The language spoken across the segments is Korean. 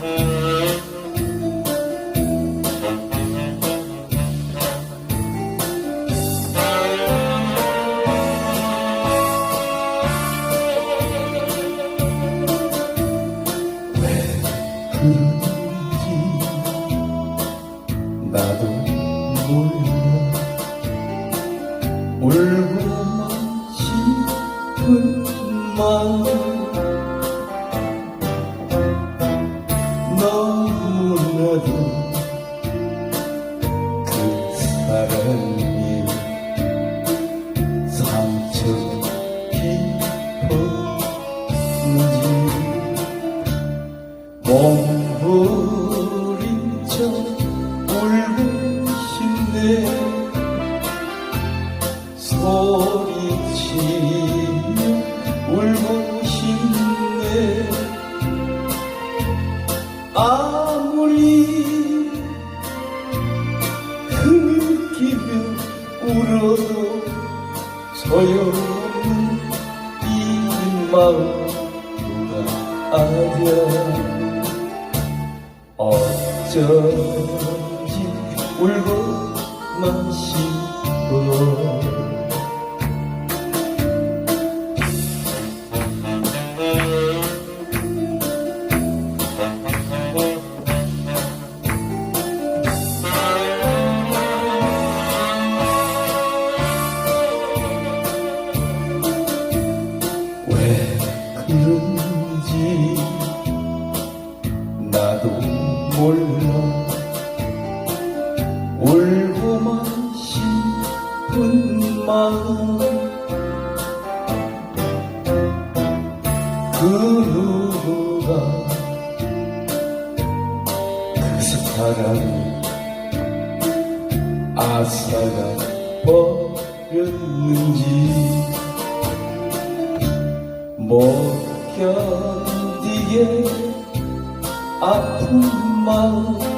나도 몰라. 울고만 싶은 마음 그 사랑이 상처 깊었는지 몸부림 쳐 울고 싶네. 소리치 울어도 소용없는 이 마음 누가 알아 어쩐지 울고만 싶어 울고만 싶은 마음. 그 누구가 그 사랑이 아사가 버렸는지 못 견디게 아픈 마음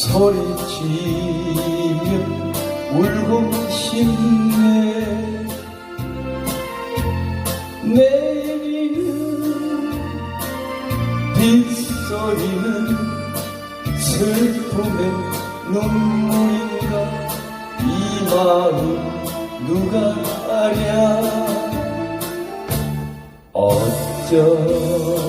소리치며 울고 싶네. 내리는 빗소리는 슬픔의 눈물인가? 이 마음 누가 아랴? 어쩐